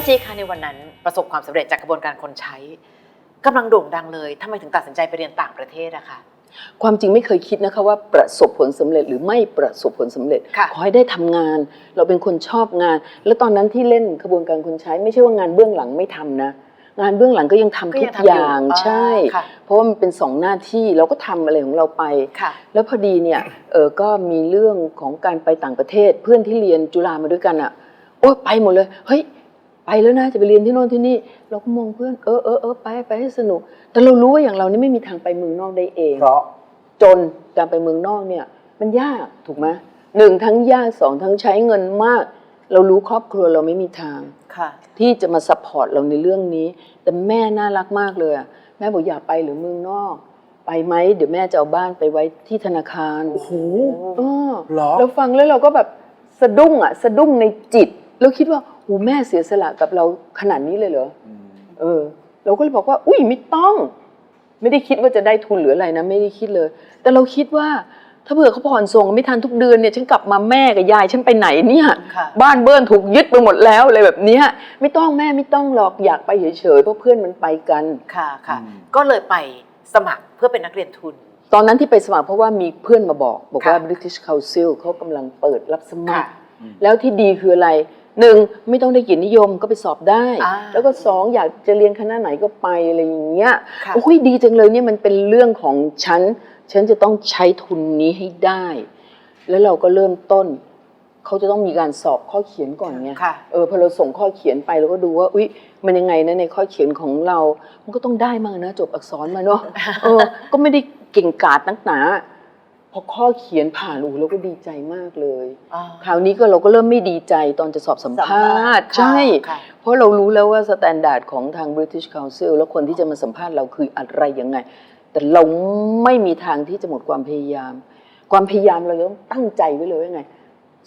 าจีคะในวันนั้นประสบความสำเร็จจากกระบวนการคนใช้กำลังโด่งดังเลยทำไมถึงตัดสินใจไปเรียนต่างประเทศอะคะความจริงไม่เคยคิดนะคะว่าประสบผลสำเร็จหรือไม่ประสบผลสำเร็จค่ะขอให้ได้ทำงาน เราเป็นคนชอบงาน แล้วตอนนั้นที่เล่นกระบวนการคนใช้ ไม่ใช่ว่างานเบื้องหลังไม่ทำนะ งานเบื้องหลังก็ยังทำก็ทุยักงทำอยู่อย่างอ๋อใช่ค่ะเพราะว่ามันเป็นสองหน้าที่เราก็ทำอะไรของเราไปค่ะแล้วพอดีเนี่ยเออก็มีเรื่องของการไปต่างประเทศ เพื่อนที่เรียนจุฬามาด้วยกันอะโอ้ยไปหมดเลยเฮ้ย ไปแล้วนะจะไปเรียนที่โน่นที่นี่ เราก็มองเพื่อนเออเออเออไปไปให้สนุก แต่เรารู้ว่าอย่างเรานี่ไม่มีทางไปเมืองนอกได้เอง เพราะจนการไปเมืองนอกเนี่ย มันยากถูกไหมหนึ่งทั้งยากสองทั้งใช้เงินมาก เรารู้ครอบครัวเราไม่มีทาง ค่ะ ที่จะมาซัพพอร์ตเราในเรื่องนี้ แต่แม่น่ารักมากเลยอะแม่บอกอยากไปหรือเมืองนอก ไปไหมเดี๋ยวแม่จะเอาบ้านไปไว้ที่ธนาคารโอ้โหเออเหรอ เราฟังแล้วเราก็แบบสะดุ้งอะสะดุ้งในจิตแล้วคิดว่า โอ้แม่เสียสละกับเราขนาดนี้เลยเหรออืมเออ เราก็เลยบอกว่า อุ้ยไม่ต้อง ไม่ได้คิดว่าจะได้ทุนหรืออะไรนะ ไม่ได้คิดเลย แต่เราคิดว่า ถ้าเผื่อเขาผ่อนส่งไม่ทันทุกเดือนเนี่ยฉันกลับมาแม่กับยายฉันไปไหนเนี่ยค่ะบ้านเบิ้ลถูกยึดไปหมดแล้วอะไรแบบเนี้ยไม่ต้องแม่ไม่ต้องหรอกอยากไปเฉยๆเพราะเพื่อนมันไปกันค่ะค่ะอืมก็เลยไปสมัครเพื่อเป็นนักเรียนทุนตอนนั้นที่ไปสมัครเพราะว่ามีเพื่อนมาบอก บอกว่าค่ะ British Council เขากำลังเปิดรับสมัครค่ะแล้วที่ดีคืออะไร หนึ่งไม่ต้องได้เกียรตินิยมก็ไปสอบได้ อ่าแล้วก็สองอยากจะเรียนคณะไหนก็ไปอะไรอย่างเงี้ยค่ะ โอ้ยดีจังเลยเนี่ยมันเป็นเรื่องของฉัน ฉันจะต้องใช้ทุนนี้ให้ได้ แล้วเราก็เริ่มต้น เขาจะต้องมีการสอบข้อเขียนก่อนไง ค่ะ เออพอเราส่งข้อเขียนไปเราก็ดูว่าอุ๊ยมันยังไงนะในข้อเขียนของเรา มันก็ต้องได้มากนะจบอักษรมาเนาะ เออ ก็ไม่ได้เก่งกาจนักหนา พอข้อเขียนผ่านอูเราก็ดีใจมากเลย อ่า คราวนี้ก็เราก็เริ่มไม่ดีใจตอนจะสอบสัมภาษณ์ค่ะใช่ ค่ะ เพราะเรารู้แล้วว่าสแตนดาร์ดของทาง British Council แล้วคนที่จะมาสัมภาษณ์เราคืออะไรยังไง แต่เราไม่มีทางที่จะหมดความพยายาม ความพยายามเราต้องตั้งใจไว้เลยว่าไง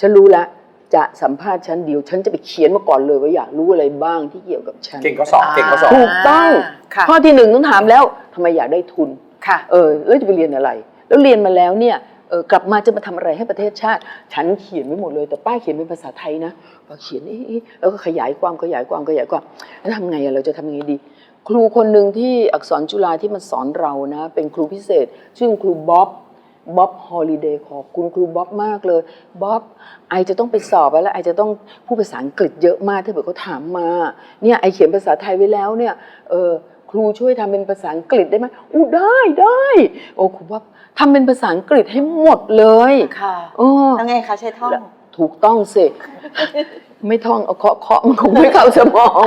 ฉันรู้แล้วจะสัมภาษณ์ฉันเดียว ฉันจะไปเขียนมาก่อนเลยว่าอยากรู้อะไรบ้างที่เกี่ยวกับฉัน เก่งก็สอบเก่งก็สอบ ถูกต้อง ค่ะข้อที่หนึ่งต้องถามแล้วทำไมอยากได้ทุน ค่ะ เออแล้วจะไปเรียนอะไร แล้วเรียนมาแล้วเนี่ยกลับมาจะมาทำอะไรให้ประเทศชาติ ฉันเขียนไว้หมดเลย แต่ป้าเขียนเป็นภาษาไทยนะพอเขียนเอ๊ะแล้วก็ขยายความขยายความขยายความแล้วทำไงเราจะทำยังไงดี ครูคนหนึ่งที่อักษรจุฬาที่มาสอนเรานะ เป็นครูพิเศษ ชื่อครูบ๊อบบ๊อบฮอลิเดย์ขอบคุณครูบ๊อบมากเลยบ๊อบไอจะต้องไปสอบแล้วไอจะต้องพูดภาษาอังกฤษเยอะมากถ้าเกิดเขาถามมาเนี่ยไอเขียนภาษาไทยไว้แล้วเนี่ยเออ ครูช่วยทำเป็นภาษาอังกฤษได้ไหมอู้ได้ได้โอ้ครูบ๊อบทำเป็นภาษาอังกฤษให้หมดเลยค่ะเออแล้วไงคะใช้ท่องถูกต้องสิไม่ท่องเอาเคาะเคาะมันคงไม่เข้าสมอง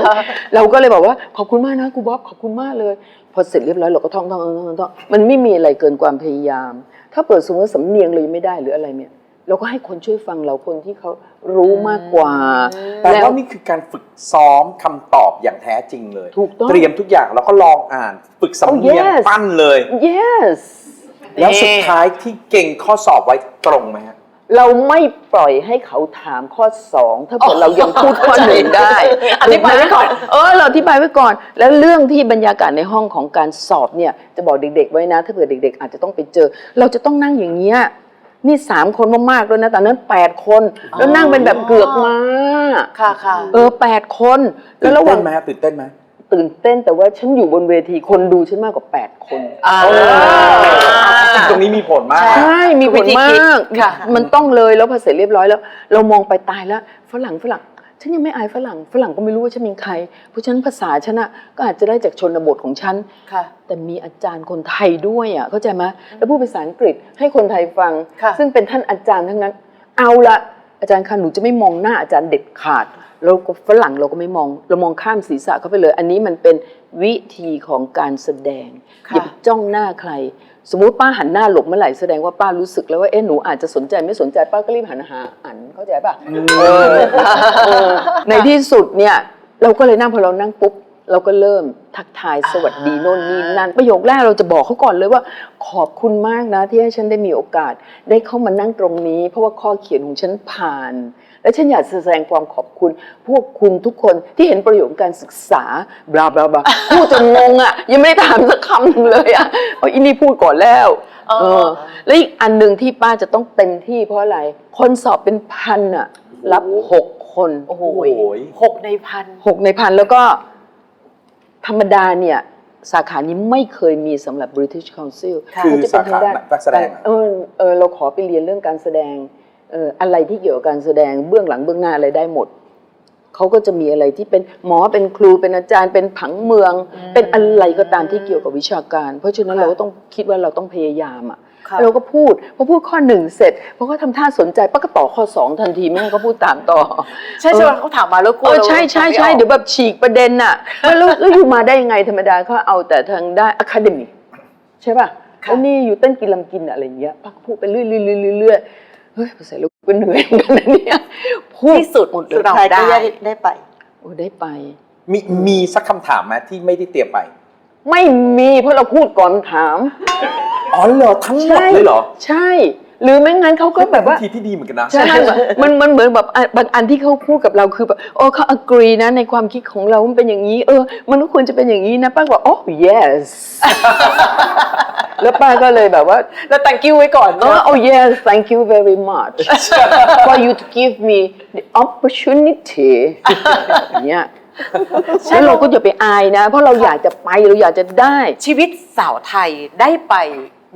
เราก็เลยบอกว่าขอบคุณมากนะครูบ๊อบขอบคุณมากเลย พอเสร็จเรียบร้อยเราก็ท่องท่องท่องท่องท่องมันไม่มีอะไรเกินความพยายาม ถ้าเปิดสมมติว่าสำเนียงเลยงไม่ได้หรืออะไรเนี่ย เราก็ให้คนช่วยฟังเราคนที่เขารู้มากกว่าแต่แล้วว่านี่คือการฝึกซ้อมคำตอบอย่างแท้จริงเลยถูกต้องเตรียมทุกอย่างแล้วก็ลองอ่านฝึกสำเนียง Oh, yes ปั้นเลย yes แล้วสุดท้ายที่เก่งข้อสอบไว้ตรงไหมฮะ เราไม่ปล่อยให้เขาถามข้อสองถ้าเกิดเรายังพูดข้อหนึ่งได้อธิบายไว้ก่อน เออเราอธิบายไว้ก่อน แล้วเรื่องที่บรรยากาศในห้องของการสอบเนี่ย จะบอกเด็ก ๆ ไว้นะ ถ้าเผื่อเด็ก ๆ อาจจะต้องไปเจอ เราจะต้องนั่งอย่างเงี้ย นี่สามคนมากๆแล้วนะตอนนั้นแปดคน แล้วนั่งเป็นแบบเกือกมาค่ะค่ะเออแปดคนตื่แล้วนระหเต้ว่างนไหมฮะตื่นเต้นไหมตื่นเต้นแต่ว่าฉันอยู่บนเวทีคนดูฉันมากกว่าแปดคนอ่าตรงนี้มีผลมาก ใช่ มีผลมากค่ะมันต้องเลยแล้วพอเสร็จเรียบร้อยแล้ว เรามองไปตายแล้วฝรั่งฝรั่ง ฉันยังไม่อายฝรั่ง ฝรั่งก็ไม่รู้ว่าฉันเป็นใคร เพราะฉะนั้นภาษาฉันอะก็อาจจะได้จากชนบทของฉัน ค่ะ แต่มีอาจารย์คนไทยด้วยอะเข้าใจไหมแล้วพูดภาษาอังกฤษให้คนไทยฟัง ค่ะ ซึ่งเป็นท่านอาจารย์ทั้งนั้น เอาละอาจารย์คะหนูจะไม่มองหน้าอาจารย์เด็ดขาดแล้วก็ฝรั่งเราก็ไม่มอง เรามองข้ามศีรษะเข้าไปเลย อันนี้มันเป็นวิธีของการแสดงค่ะอย่าไปจ้องหน้าใคร สมมุติป้าหันหน้าหลบเมื่อไหร่แสดงว่าป้ารู้สึกแล้วว่าเอ๊ะหนูอาจจะสนใจไม่สนใจป้าก็รีบหันหาอันเข้าใจป่ะเออเออในที่สุดเนี่ย เราก็เลยนั่งพอเรานั่งปุ๊บเราก็เริ่มทักทายสวัสดีโน่นนี่นั่นประโยคแรกเราจะบอกเขาก่อนเลยว่า ขอบคุณมากนะที่ให้ฉันได้มีโอกาส ได้เข้ามานั่งตรงนี้ เพราะว่าข้อเขียนของฉันผ่าน และฉันอยากแสดงความขอบคุณ พวกคุณทุกคนที่เห็นประโยชน์ของการศึกษาบลาบลาบลาพูดจนงงอะยังไม่ได้ถามสักคำหนึ่งเลยอะเพราะอินี่พูดก่อนแล้วเออเออและอีกอันหนึ่งที่ป้าจะต้องเต็มที่เพราะอะไร คนสอบเป็นพันอะ รับหกคคนโอ้โหโอ้ยหกในพันหกในพันแล้วก็ ธรรมดาเนี่ยสาขานี้ไม่เคยมีสำหรับ British Council ค่ะคือเขจะเป็นทงด้นสาขานักแสดงอะเออเออเราขอไปเรียนเรื่องการแสดงเอออะไรที่เกี่ยวกับการแสดงเบื้องหลังเบื้องหน้าอะไรได้หมดเขาก็จะมีอะไรที่เป็นหมอเป็นครูเป็นอาจารย์ เป็นผังเมืองอืมเป็นอะไรก็ตามที่เกี่ยวกับวิชาการ เพราะฉะนั้นค่ะเราก็ต้องคิดว่าเราต้องพยายามอะค่ะเราก็พูดพอพูดข้อหนึ่งเสร็จพอเขาทำท่าสนใจป้าก็ต่อข้อสองทันทีไม่ให้เขาพูดตามต่อ ใช่ใช่ไหมเขาถามมาแล้วกลัเอวอราใช่ใช่ฟังไม่ใช่ออกเดี๋ยวแบบฉีกประเด็นน่ะแล้วแล้วแล้วอยู่มาได้ยังไงธรรมดาเขาเอาแต่ทางด้านอะคาเดมีใช่ป่ะค่ะแล้วนี่อยู่เต้นกินลำกินอะไรอย่างเงี้ยป้าก็พูดไปเรื่อยๆ เรื่อยๆเฮ้ยภาษาลูกก็เหนื่อยเหมือนกันนะเนี่ยพูดที่สุดหมดเลสุยดท้ายก็ได้ได้ได้ไป โอ้ได้ไป มีมีสักคำถามไหมที่ไม่ได้เตรียมไป ไม่มีเพราะเราพูดก่อนถาม อ๋อเหรอทั้งหมดเลยเหรอ ใช่ หรือไม่งั้นเขาก็แบบว่า วิธีที่ดีเหมือนกันนะ ใช่มันมันเหมือนแบบอะบางอันที่เขาพูดกับเราคือแบบโอ้เขา agree นะในความคิดของเรามันเป็นอย่างนี้ เออ มันก็ควรจะเป็นอย่างนี้นะป้าก็บอกโอ้ yes แล้วป้าก็เลยแบบว่าแล้ว thank you ไว้ก่อน oh เนาะ oh yes thank you very much for you to give me the opportunity อย่างเงี้ยแล้วเราก็อย่าไปอายนะ เพราะเราอยากจะไปเราอยากจะได้ ชีวิตสาวไทยได้ไป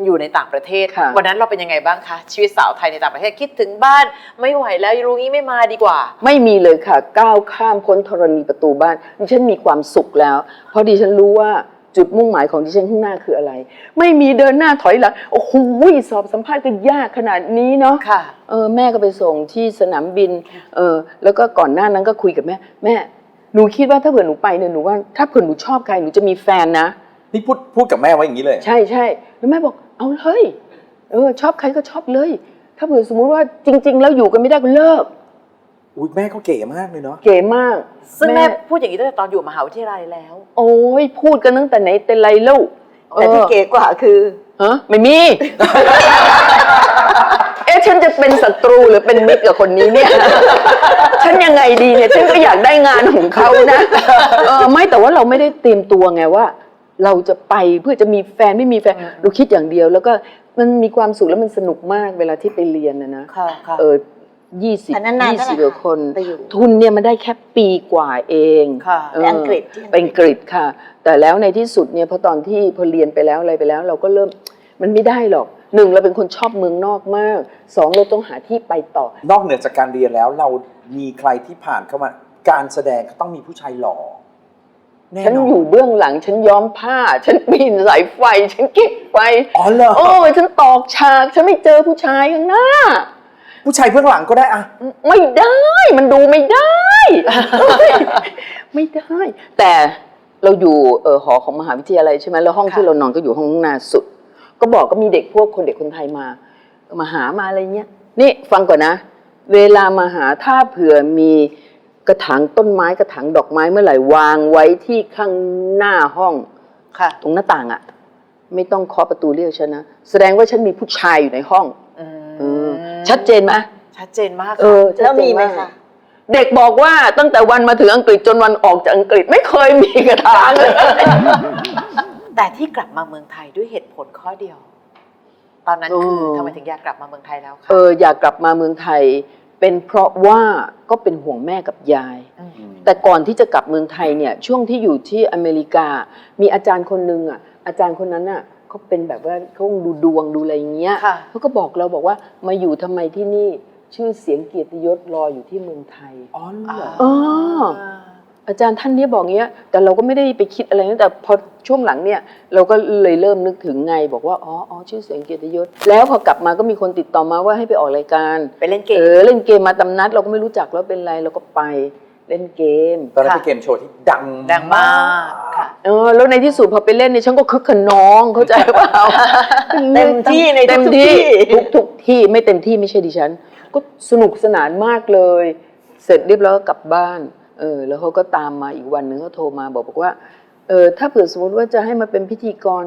อยู่ในต่างประเทศ ค่ะวันนั้นเราเป็นยังไงบ้างคะชีวิตสาวไทยในต่างประเทศคิดถึงบ้าน ไม่ไหวแล้วรู้งี้ไม่มาดีกว่า ไม่มีเลยค่ะ ก้าวข้ามพ้นธรณีประตูบ้าน ดิฉันมีความสุขแล้ว เพราะดิฉันรู้ว่าจุดมุ่งหมายของดิฉันข้างหน้าคืออะไร ไม่มีเดินหน้าถอยหลังโอ้โหสอบสัมภาษณ์ก็ยากขนาดนี้เนาะ ค่ะ เออแม่ก็ไปส่งที่สนามบิน เออแล้วก็ก่อนหน้านั้นก็คุยกับแม่ แม่ หนูคิดว่าถ้าเผื่อหนูไปเนี่ยหนูว่าถ้าเผื่อหนูชอบใครหนูจะมีแฟนนะ นี่พูดพูดกับแม่ไว้อย่างนี้เลย ใช่ใช่แล้วแม่บอก เอาเลยเออ ชอบใครก็ชอบเลย ถ้าเผื่อสมมุติว่าจริง ๆ แล้วอยู่กันไม่ได้ก็เลิก อุ้ยแม่เขาเก๋มากเลยเนาะ เก๋มาก ซึ่งแม่พูดอย่างนี้ตั้งแต่ตอนอยู่มหาวิทยาลัยแล้ว โอ้ยพูดกันตั้งแต่ไหนแต่ไรแล้วแต่ที่เก๋กว่าคือฮะไม่มี เอ๊ะฉันจะเป็นศัตรูหรือเป็นมิตรกับคนนี้เนี่ย ฉันยังไงดีเนี่ยฉันก็อยากได้งานของเขานะเออไม่แต่ว่าเราไม่ได้เตรียมตัวไงว่า เราจะไปเพื่อจะมีแฟนไม่มีแฟนอืมเราคิดอย่างเดียว แล้วก็มันมีความสุขแล้วมันสนุกมากเวลาที่ไปเรียนนะนะค่ะค่ะ เออยี่สิบอันนั้นนานยี่เท่าไหร่สิบกว่าคน ไปอยู่ทุนเนี่ยมันได้แค่ปีกว่าเองค่ะเออไปอังกฤษที่อังกฤษ ไปอังกฤษค่ะ แต่แล้วในที่สุดเนี่ยพอตอนที่พอเรียนไปแล้วอะไรไปแล้ว เราก็เริ่มมันไม่ได้หรอกหนึ่งเราเป็นคนชอบเมืองนอกมากสองเราต้องหาที่ไปต่อ นอกเหนือจากการเรียนแล้วเรามีใครที่ผ่านเข้ามาการแสดงก็ต้องมีผู้ชายหล่อแน่ ฉันนอนอยู่เบื้องหลัง ฉันย้อมผ้า ฉันปีนสายไฟ ฉันเก็บไฟอ๋อเหรอโอ้ยฉันตอกฉาก ฉันไม่เจอผู้ชายข้างหน้า ผู้ชายเบื้องหลังก็ได้อะไม่ได้มันดูไม่ได้ ไม่ได้ แต่เราอยู่เออหอของมหาวิทยาลัยใช่ไหมแล้วห้องค่ะที่เรานอนก็อยู่ห้องข้างหน้าสุด ก็บอกก็มีเด็กพวกคนเด็กคนไทยมาก็มาหามาอะไรเงี้ยนี่ฟังก่อนนะ เวลามาหาถ้าเผื่อมี กระถางต้นไม้กระถางดอกไม้เมื่อไหร่วางไว้ที่ข้างหน้าห้อง ค่ะ ตรงหน้าต่างอะไม่ต้องเคาะประตูเรียกฉันนะแสดงว่าฉันมีผู้ชายอยู่ในห้องอืมเออชัดเจนไหม ชัดเจนมากเอค่ะอชัดแล้วเจนมีไหมาก คะ เด็กบอกว่าตั้งแต่วันมาถึงอังกฤษจนวันออกจากอังกฤษไม่เคยมีกระถางเลย แต่ที่กลับมาเมืองไทยด้วยเหตุผลข้อเดียว ตอนนั้นคือเออ ทำไมถึงอยากกลับมาเมืองไทยแล้วคะ เอออยากกลับมาเมืองไทย เป็นเพราะว่าก็เป็นห่วงแม่กับยายมแต่ก่อนที่จะกลับเมืองไทยเนี่ยช่วงที่อยู่ที่อเมริกา มีอาจารย์คนหนึ่งอะอาจารย์คนนั้นอะเขาเป็นแบบว่าเขาดูดวงดูอะไรอย่างเงี้ยค่ะเขาก็บอกเราบอกว่ามาอยู่ทำไมที่นี่ชื่อเสียงเกียรติยศรออยู่ที่เมืองไทย อ๋อเหรอ อ๋ออาจารย์ท่านเนี้ยบอกเงี้ย แต่เราก็ไม่ได้ไปคิดอะไรนะแต่พอช่วงหลังเนี่ยเราก็เลยเริ่มนึกถึงไง บอกว่าอ๋ออ๋อชื่อเสียงเกียรติยศ แล้วพอกลับมาก็มีคนติดต่อมาว่าให้ไปออกรายการไปเล่นเกเอมอเล่นเกมมาตำนัด เราก็ไม่รู้จักแล้วเป็นไรเราก็ไปเล่นเกม ตอนนั้นค่ะเป็นเกมโชว์ที่ดังดังมากค่ะ เออแล้วในที่สุดพอไปเล่นเนี่ยฉันก็คึกขนองเข้าใจเปล่าเต็มที่ในเต็มทุกๆที่ที่ทุกทุกที่ไม่เต็มที่ไม่ใช่ดิฉัน ก็สนุกสนานมากเลย เสร็จเรียบร้อยก็กลับบ้าน เออแล้วเขาก็ตามมาอีกวันหนึ่งเขาโทรมาบอกบอกว่าเออถ้าเผื่อสมมติว่าจะให้มาเป็นพิธีกร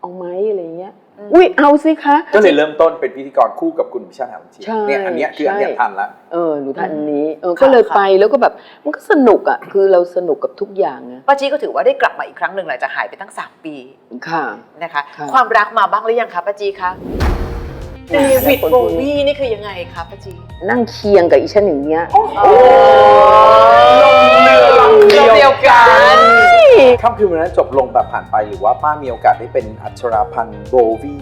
เอาไหมอะไรเงี้ยอืมอุ้ยเอาสิคะ ก็เลยเริ่มต้นเป็นพิธีกรคู่กับคุณพิชาหาวิเชียใช่เนี่ยอันเนี้ยคืออันเนี้ยใช่ทันละเออหนูทันอันนี้เออค่ะก็เลยค่ะไปแล้วก็แบบมันก็สนุกอะคือเราสนุกกับทุกอย่างไงป้าจี้ก็ถือว่าได้กลับมาอีกครั้งหนึ่งหลังจากหายไปตั้ง 3 ปีค่ะนะคะค่ะความรักมาบ้างหรือยังคะป้าจี้คะ เดวิดโบวีนี่คือยังไงคะป้าจีนั่งเคียงกับอีฉันอย่างเงี้ยลงเรือลำเดียวกันค่ำคืนวันนั้นจบลงแบบผ่านไปหรือว่าป้ามีโอกาสได้เป็นอัชราพันธ์โบวี